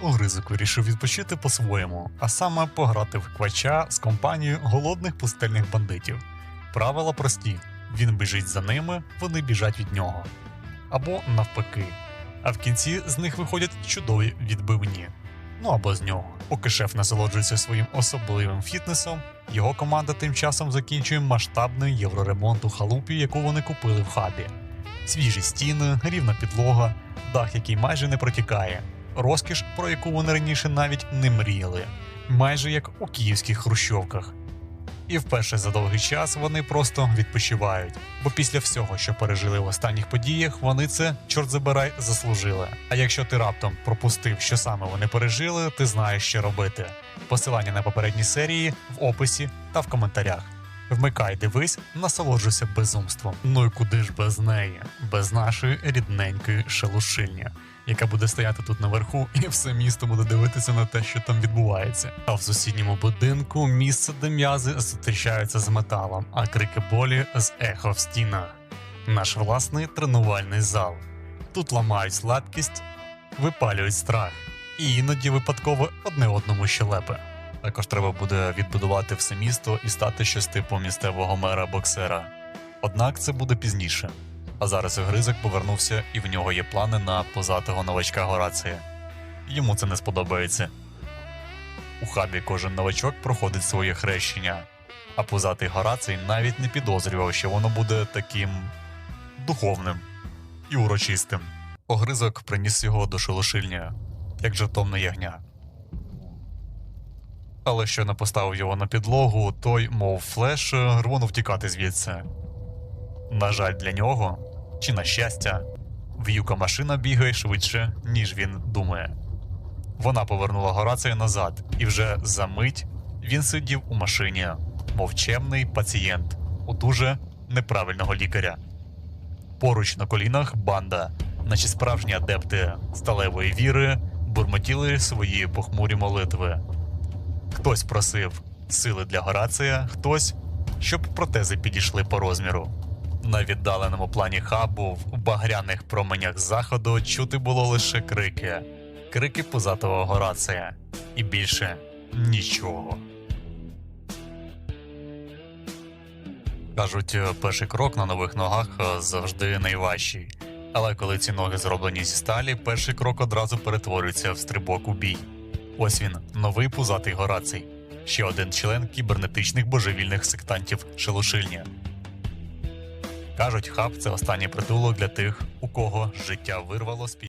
Огризок вирішив відпочити по-своєму, а саме пограти в квача з компанією голодних пустельних бандитів. Правила прості: він біжить за ними, вони біжать від нього. Або навпаки. А в кінці з них виходять чудові відбивні. Ну або з нього. Поки шеф насолоджується своїм особливим фітнесом, його команда тим часом закінчує масштабний євроремонт у халупі, яку вони купили в хабі. Свіжі стіни, рівна підлога, дах, який майже не протікає, розкіш, про яку вони раніше навіть не мріяли, майже як у київських хрущовках. І вперше за довгий час вони просто відпочивають, бо після всього, що пережили в останніх подіях, вони це, чорт забирай, заслужили. А якщо ти раптом пропустив, що саме вони пережили, ти знаєш, що робити. Посилання на попередні серії в описі та в коментарях. Вмикай, дивись, насолоджуйся безумством. Ну і куди ж без неї, без нашої рідненької шелушильні, яка буде стояти тут наверху, і все місто буде дивитися на те, що там відбувається. А в сусідньому будинку місце, де м'язи зустрічаються з металом, а крики болі з ехо в стінах. Наш власний тренувальний зал. Тут ламають слабкість, випалюють страх, і іноді випадково одне одному щелепи. Також треба буде відбудувати все місто і стати щось типу місцевого мера боксера. Однак це буде пізніше. А зараз Гризик повернувся, і в нього є плани на позатого новачка Горація. Йому це не сподобається. У хабі кожен новачок проходить своє хрещення, а позатий Горацій навіть не підозрював, що воно буде таким духовним і урочистим. Огризок приніс його до шелошильня, як жертовне ягня. Але що не поставив його на підлогу, той, мов флеш, рвонув тікати звідси. На жаль, для нього, чи на щастя, в'юка машина бігає швидше, ніж він думає. Вона повернула Горація назад, і вже за мить він сидів у машині, мов чемний пацієнт у дуже неправильного лікаря. Поруч на колінах банда, наче справжні адепти сталевої віри, бурмотіли свої похмурі молитви. Хтось просив сили для Горація, хтось, щоб протези підійшли по розміру. На віддаленому плані хабу в багряних променях заходу чути було лише крики, крики позатого Горація, і більше нічого. Кажуть, перший крок на нових ногах завжди найважчий. Але коли ці ноги зроблені зі сталі, перший крок одразу перетворюється в стрибок у бій. Ось він, новий пузатий Горацій, ще один член кібернетичних божевільних сектантів Шелушильня. Кажуть, хаб це останній притулок для тих, у кого життя вирвало з